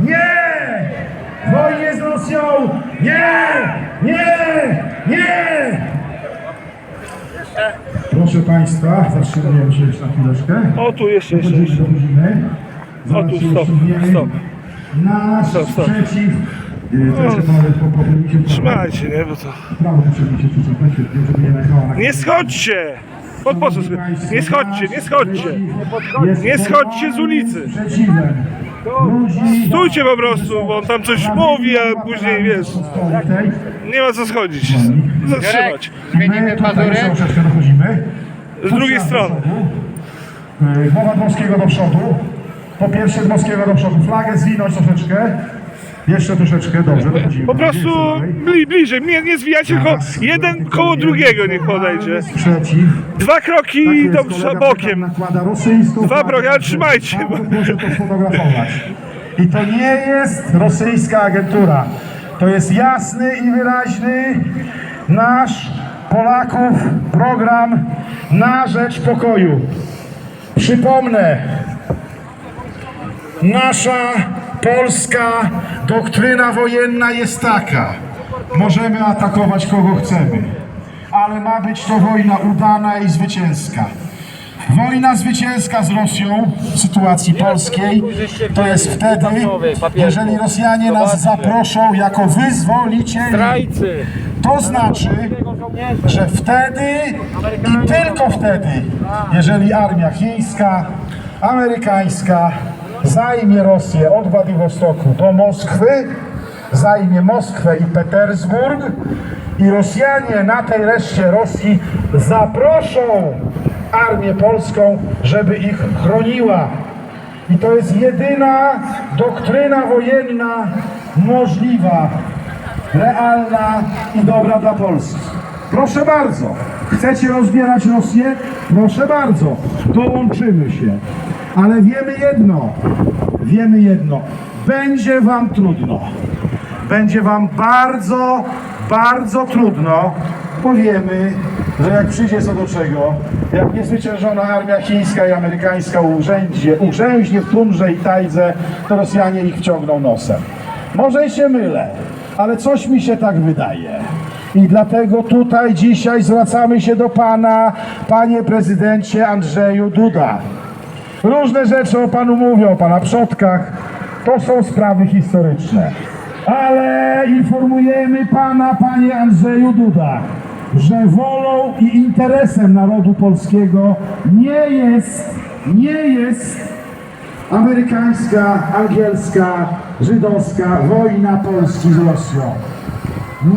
Nie! Wojnie z Rosją! Nie! Nie! Nie! Proszę Państwa, zatrzymujemy się jeszcze na chwileczkę. O tu jeszcze, jeszcze, jeszcze. dochodzimy. Zaraz tu, się stop, rozsuniemy. stop. Nasz Stop, stop. Yy, po popełnicie Trzymajcie, nie? Bo to... Prawo muszę się przyczepać, świetnie, żeby nie jechała na Nie schodźcie! Pod po co? Nie schodźcie, nie schodźcie! Nie schodźcie z ulicy. Sprzeciwem. Stójcie po prostu, bo on tam coś mówi, a później wiesz, nie ma co schodzić. Zatrzymać. My tutaj troszeczkę dochodzimy. Z drugiej strony. Głowa Dmowskiego do przodu. Po pierwsze Dmowskiego do przodu. Flagę zwinąć troszeczkę. Jeszcze troszeczkę, dobrze, dochodzimy. Po prostu bli, bliżej, nie, nie zwijajcie, tylko jeden koło drugiego niech podejdzie. Sprzeciw. Dwa kroki Tak jest, do bokiem. Dwa kroki, ale trzymajcie, Proszę to sfotografować. I to nie jest rosyjska agentura. To jest jasny i wyraźny nasz Polaków program na rzecz pokoju. Przypomnę, nasza polska doktryna wojenna jest taka. Możemy atakować kogo chcemy, ale ma być to wojna udana i zwycięska. Wojna zwycięska z Rosją w sytuacji polskiej to jest wtedy, jeżeli Rosjanie nas zaproszą jako wyzwolicieli. To znaczy, że wtedy i tylko wtedy, jeżeli armia chińska, amerykańska zajmie Rosję od Władywostoku do Moskwy, zajmie Moskwę i Petersburg i Rosjanie na tej reszcie Rosji zaproszą armię polską, żeby ich chroniła. I to jest jedyna doktryna wojenna możliwa realna i dobra dla Polski. Proszę bardzo, chcecie rozbierać Rosję? Proszę bardzo, dołączymy się. Ale wiemy jedno, wiemy jedno, będzie wam trudno. Będzie wam bardzo, bardzo trudno, bo wiemy, że jak przyjdzie co do czego, jak niezwyciężona armia chińska i amerykańska urzędzie, urzęźnie w tundrze i tajdze, to Rosjanie ich wciągną nosem. Może się mylę, ale coś mi się tak wydaje. I dlatego tutaj dzisiaj zwracamy się do Pana, Panie Prezydencie Andrzeju Duda. Różne rzeczy o Panu mówią, o Pana przodkach. To są sprawy historyczne. Ale informujemy Pana, Panie Andrzeju Duda, że wolą i interesem narodu polskiego nie jest, nie jest amerykańska, angielska, żydowska wojna Polski z Rosją.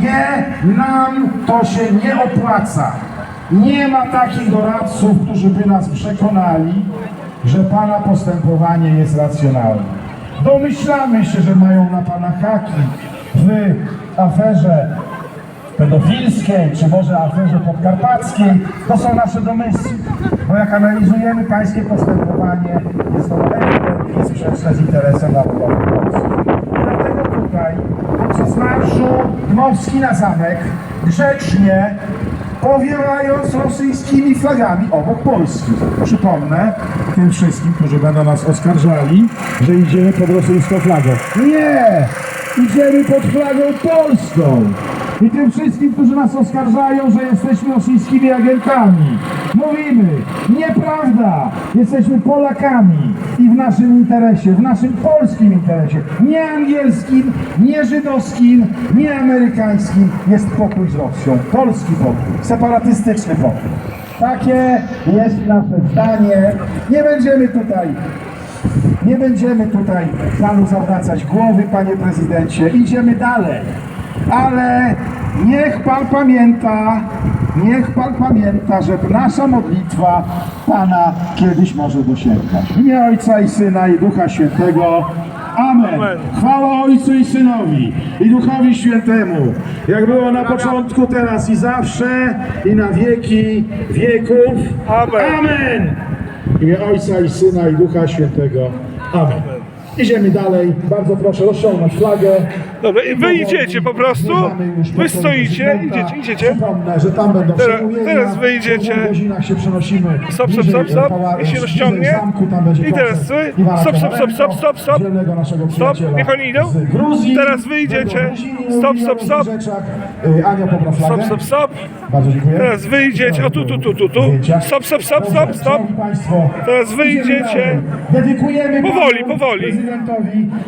Nie, nam to się nie opłaca. Nie ma takich doradców, którzy by nas przekonali, że Pana postępowanie jest racjonalne. Domyślamy się, że mają na Pana haki w aferze pedofilskiej, czy może aferze podkarpackiej. To są nasze domysły. Bo jak analizujemy Pańskie postępowanie, jest to ewidentnie sprzeczne z interesem narodowym Polski. Dlatego tutaj podczas marszu Dmowski na zamek grzecznie powiewając rosyjskimi flagami obok Polski. Przypomnę tym wszystkim, którzy będą nas oskarżali, że idziemy pod rosyjską flagą. Nie! Idziemy pod flagą polską! I tym wszystkim, którzy nas oskarżają, że jesteśmy rosyjskimi agentami. Mówimy, nieprawda! Jesteśmy Polakami i w naszym interesie, w naszym polskim interesie, nie angielskim, nie żydowskim, nie amerykańskim jest pokój z Rosją. Polski pokój, separatystyczny pokój. Takie jest nasze zdanie. Nie będziemy tutaj nie będziemy tutaj panu zawracać głowy, panie prezydencie. Idziemy dalej. Ale niech pan pamięta, niech pan pamięta, że nasza modlitwa pana kiedyś może dosięgać. W imię Ojca i Syna i Ducha Świętego. Amen. Amen. Chwała Ojcu i Synowi i Duchowi Świętemu, jak było na początku, teraz i zawsze i na wieki wieków. Amen. Amen. W imię Ojca i Syna i Ducha Świętego. Amen. Idziemy dalej. Bardzo proszę rozciągnąć flagę. Dobra, i wy idziecie po prostu, wy stoicie, idziecie, idziecie. Przypomnę, że tam będą Teraz- przemówienia. teraz godzinach się przenosimy. Stop, stop, stop, stop. I się rozciągnie. I teraz wy. Stop, stop, stop, stop, stop, stop. Stop, niech oni idą. Teraz wyjdziecie. Będą Gruzini, Stop, stop, stop. Ania, popraw Stop, flagę. stop, stop. Bardzo dziękuję. Teraz wyjdziecie. O tu, tu, tu, tu, tu. Zdjęcia. Stop, stop, stop, Dobrze, stop, stop. szanowni Państwo, Teraz idziemy dalej. Dedykujemy Powoli, panu powoli. prezydentowi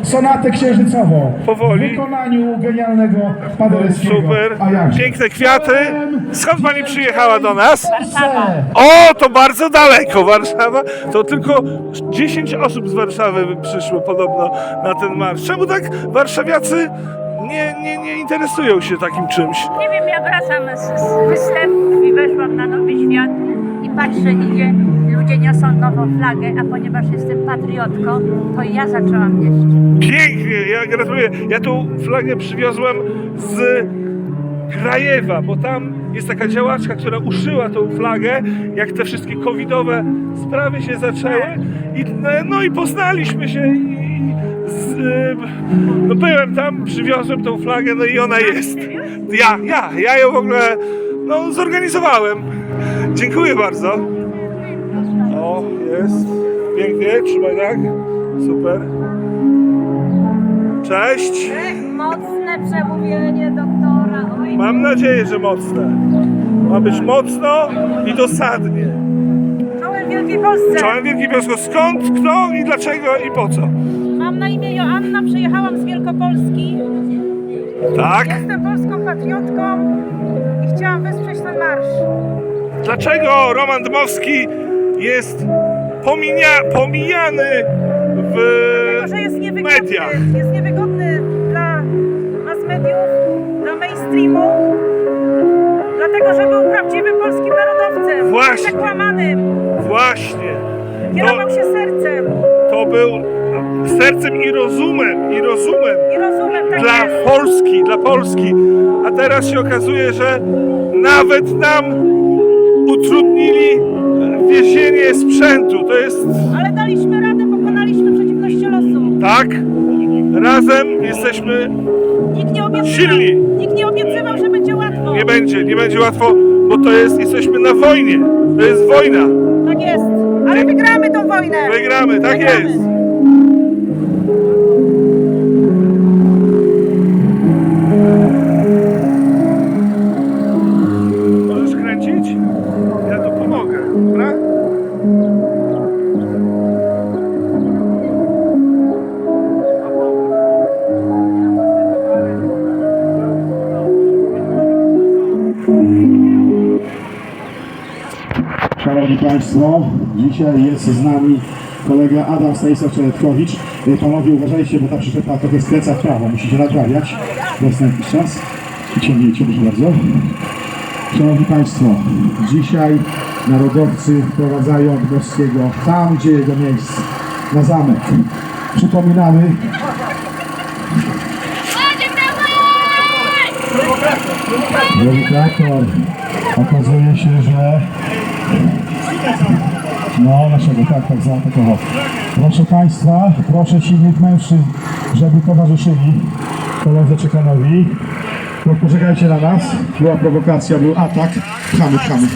sonatę księżycową. Powoli. W wykonaniu genialnego Paderewskiego. Super. A. Piękne kwiaty. Skąd pani przyjechała do nas? Warszawa. O, to bardzo daleko Warszawa. To tylko 10 osób z Warszawy przyszło podobno na ten marsz. Czemu tak warszawiacy nie, nie, nie interesują się takim czymś? Nie wiem, ja wracam z, z występów i weszłam na Nowy Świat patrzę, idzie, ludzie niosą nową flagę, a ponieważ jestem patriotką, to ja zaczęłam nieść. Pięknie, ja gratuluję. Ja tą flagę przywiozłem z Krajewa, bo tam jest taka działaczka, która uszyła tą flagę, jak te wszystkie covidowe sprawy się zaczęły. I, no i poznaliśmy się i z, y, no byłem tam, przywiozłem tą flagę, no i ona jest. Ja, ja, ja ją w ogóle no, zorganizowałem. Dziękuję bardzo. O, jest. Pięknie, trzymaj tak. Super. Cześć. Mocne przemówienie doktora. Oj, Mam nadzieję, że mocne. Ma być mocno i dosadnie. czołem Wielkiej Polsce. Czołem Wielki Piosko, skąd, kto i dlaczego i po co? Mam na imię Joanna, przyjechałam z Wielkopolski. Tak? Jestem polską patriotką i chciałam wesprzeć ten marsz. Dlaczego Roman Dmowski jest pominia, pomijany w Dlatego, że jest niewygodny. mediach? Jest niewygodny dla mass mediów, dla mainstreamu. Dlatego, że był prawdziwym polskim narodowcem. Właśnie. Przekłamanym. Właśnie. Kierował się sercem To był sercem i rozumem, i rozumem i rozumem. Tak dla jest. Polski, dla Polski. A teraz się okazuje, że nawet nam utrudnili wiezienie sprzętu. To jest Ale daliśmy radę, pokonaliśmy przeciwności losu. tak. Razem jesteśmy, Nikt nie obiecywał, Silni. nikt nie obiecywał, że będzie łatwo. nie będzie, nie będzie łatwo, bo to jest, jesteśmy na wojnie. To jest wojna. Tak jest. Ale wygramy tą wojnę. Wygramy, tak Wygramy. jest. Szanowni Państwo, dzisiaj jest z nami kolega Adam Stanisław Czeretkowicz. Y, Panowie uważajcie, bo ta przyczepa trochę skręca w prawo, musicie naprawiać. Jakiś czas. Ciągnijcie, proszę bardzo. Szanowni Państwo, dzisiaj narodowcy wprowadzają Dmowskiego tam, gdzie jego miejsce, na zamek. Przypominamy, Drogi traktor, okazuje się, że no, naszego tak, tak zaatakował. Proszę Państwa, proszę silnych mężczyzn, żeby towarzyszyli koledze Czekanowi. No, poczekajcie na nas. Była prowokacja, był atak. Chamy, chamy.